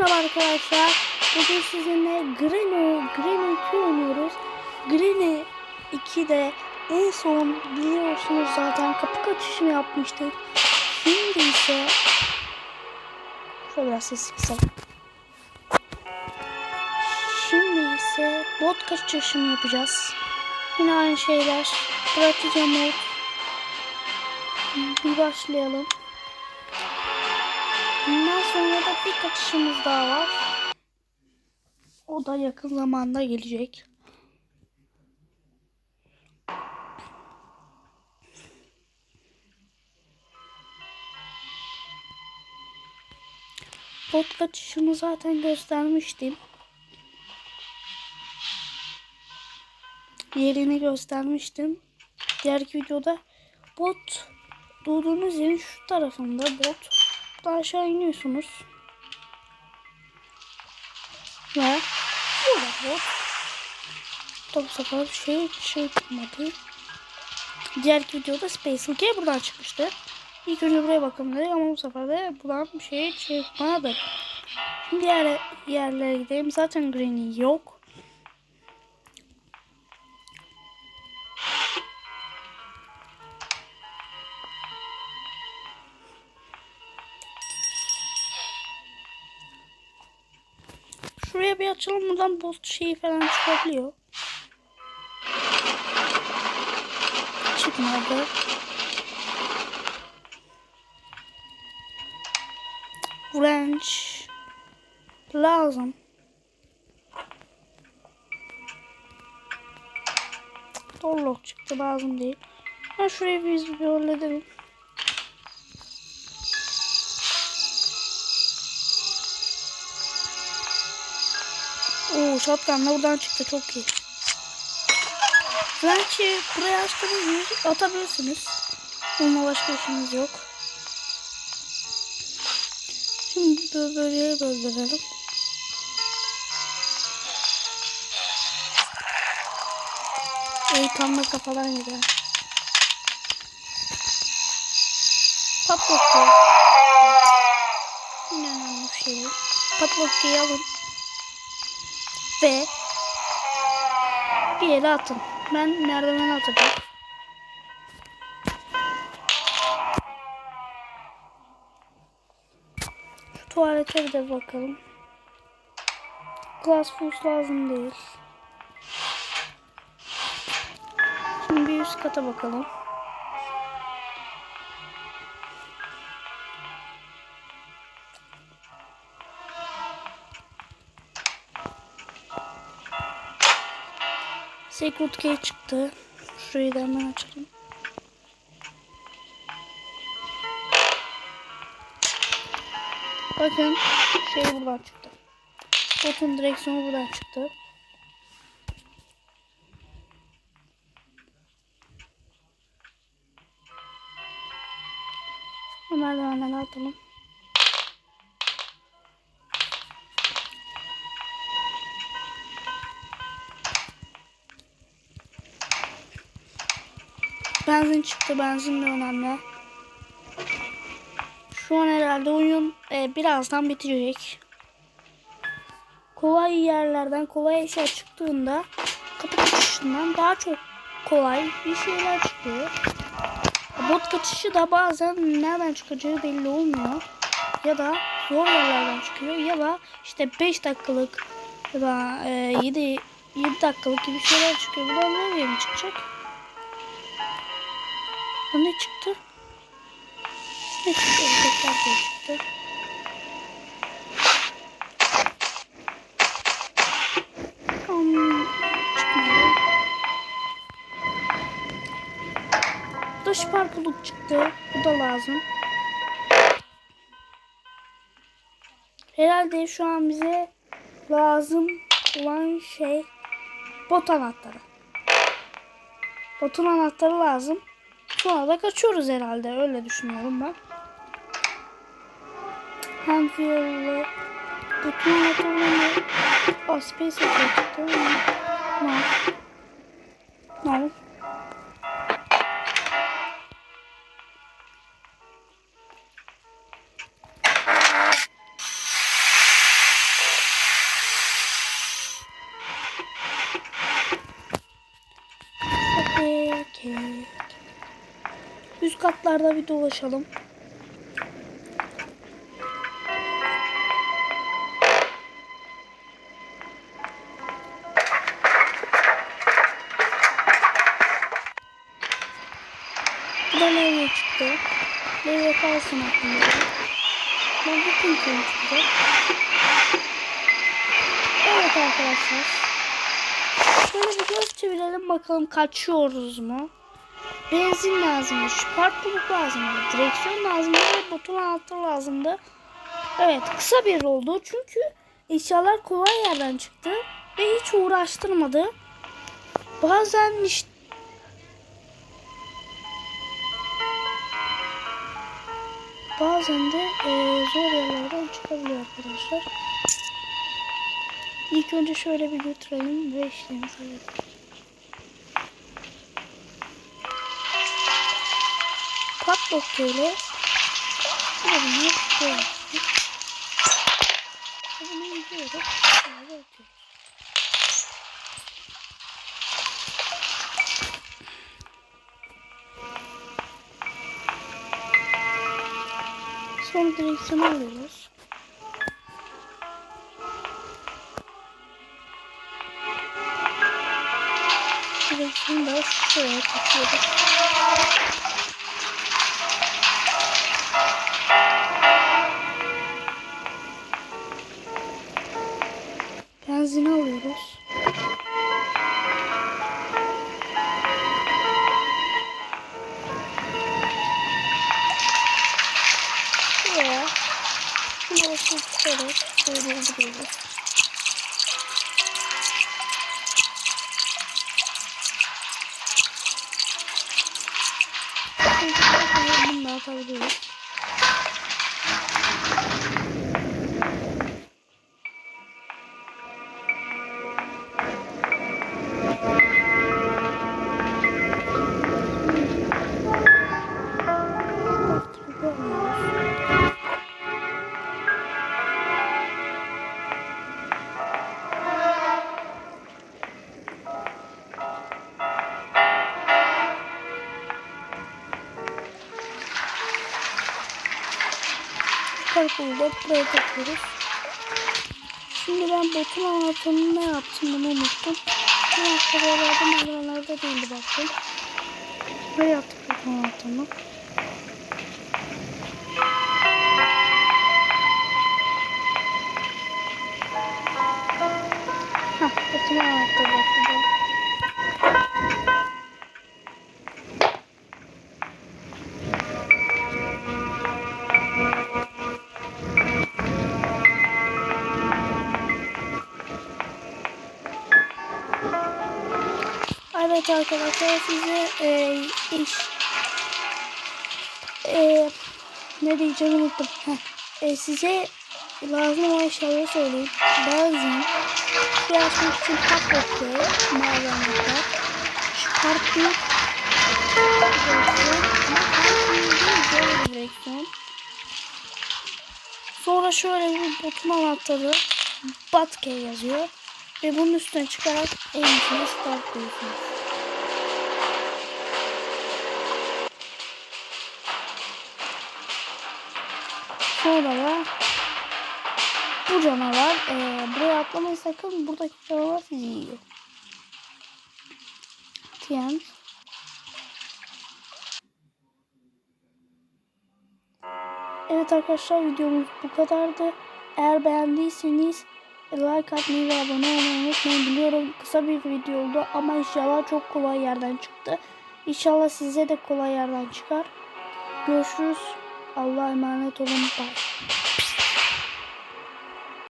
Merhaba arkadaşlar. Bugün sizinle Greno, Greno 2 oynuyoruz. Greno 2'de en son biliyorsunuz zaten kapı kaçışını yapmıştık. Şimdi ise şöyle biraz ses kısalım. Şimdi ise bot kaçışını yapacağız. Yine aynı şeyler. Bırakacağım mod. Bir başlayalım. Bundan sonra da bir kaçışımız daha var. O da yakın zamanda gelecek. Bot kaçışını zaten göstermiştim. Yerini göstermiştim. Diğer videoda bot doğduğunuz yerin şu tarafında bot da aşağı iniyorsunuz. Ve burada bu sefer bir şey şey çıkmadı. Diğer videoda Space Monkey buradan çıkmıştı. İlk önce buraya bakalım dedik ama bu sefer de buradan bir şey çıkmadı. Şimdi diğer yerlere gidelim. Zaten Granny yok. Şuraya bir açalım buradan boss şeyi falan çıkabiliyor. Çıkmadı. Wrench lazım. Torlok çıktı lazım değil. Ben şurayı biz bir halledelim. Oo shotgun da buradan çıktı çok iyi. Belki buraya açtığınız atabilirsiniz. Onunla başka işimiz yok. Şimdi bölgeye böldürelim. İyi tam da kafadan gider. Patlattı. Yine önemli bir şey yok. Patlattıyı alın. Ve bir yere atın. Ben merdivene atacağım. Şu tuvalete de bakalım. Glass fuse lazım değil. Şimdi bir üst kata bakalım. Secret key çıktı. Şurayı da hemen açalım. Bakın şey buradan çıktı. Botun direksiyonu buradan çıktı. Merdivenden atalım. Benzin çıktı. Benzin de önemli. Şu an herhalde oyun e, birazdan bitecek. Kolay yerlerden kolay eşya çıktığında kapı kaçışından daha çok kolay bir şeyler çıkıyor. Bot kaçışı da bazen nereden çıkacağı belli olmuyor. Ya da zor yerlerden çıkıyor ya da işte 5 dakikalık ya da e, 7 7 dakikalık gibi şeyler çıkıyor. Bunlar nereye mi çıkacak? Bu ne çıktı? Ne çıktı? Tekrar çıktı. Dış parkuluk çıktı. Bu da lazım. Herhalde şu an bize lazım olan şey bot anahtarı. Botun anahtarı lazım. Sonra da kaçıyoruz herhalde. Öyle düşünüyorum ben. Handfield'lı bütün anahtarlarını oh, space çıktı. No. No. Buralarda bir dolaşalım. Bu da levye çıktı. Levye kalsın aklımda. Ben bu pinkini çıkacak. Evet arkadaşlar. Şöyle bir göz çevirelim bakalım kaçıyoruz mu? Benzin lazımmış, parklılık lazımdı, direksiyon lazımdı ve botun altı lazımdı. Evet kısa bir oldu çünkü eşyalar kolay yerden çıktı ve hiç uğraştırmadı. Bazen işte Bazen de e, zor yerlerden çıkabiliyor arkadaşlar. İlk önce şöyle bir götürelim ve işlerimizi halledelim. Böyle. Şöyle bunu böyle. Bunu indiriyoruz. Böyle atıyoruz. Son direksiyonu alıyoruz. Direksiyonu da şuraya takıyoruz. Benzin alıyoruz. Şuraya tutarak şöyle. Şimdi bunu da atabiliyoruz. Karpulu da buraya takıyoruz. Şimdi ben botun anahtarını ne yaptım bunu unuttum. Bu anahtarlarda malzemelerde değildi baktım. Buraya yaptık botun anahtarını. Hah, botun anahtarı bak Evet arkadaşlar size e, iş e, ne diyeceğimi unuttum. Heh. E, size lazım olan eşyaları söyleyeyim. Benzin, su açmak için malzemeler, kartın değil, böyle bir direksiyon. Sonra şöyle bir botun anahtarı, Batke yazıyor. Ve bunun üstüne çıkarak elinizine start koyuyorsunuz. Sonra bu canavar e, buraya atlamayı sakın buradaki canavar sizi yiyor. Tien. Evet arkadaşlar videomuz bu kadardı. Eğer beğendiyseniz like atmayı ve abone olmayı unutmayın. Biliyorum kısa bir video oldu ama inşallah çok kolay yerden çıktı. İnşallah size de kolay yerden çıkar. Görüşürüz. Allah'a emanet olun. Bye.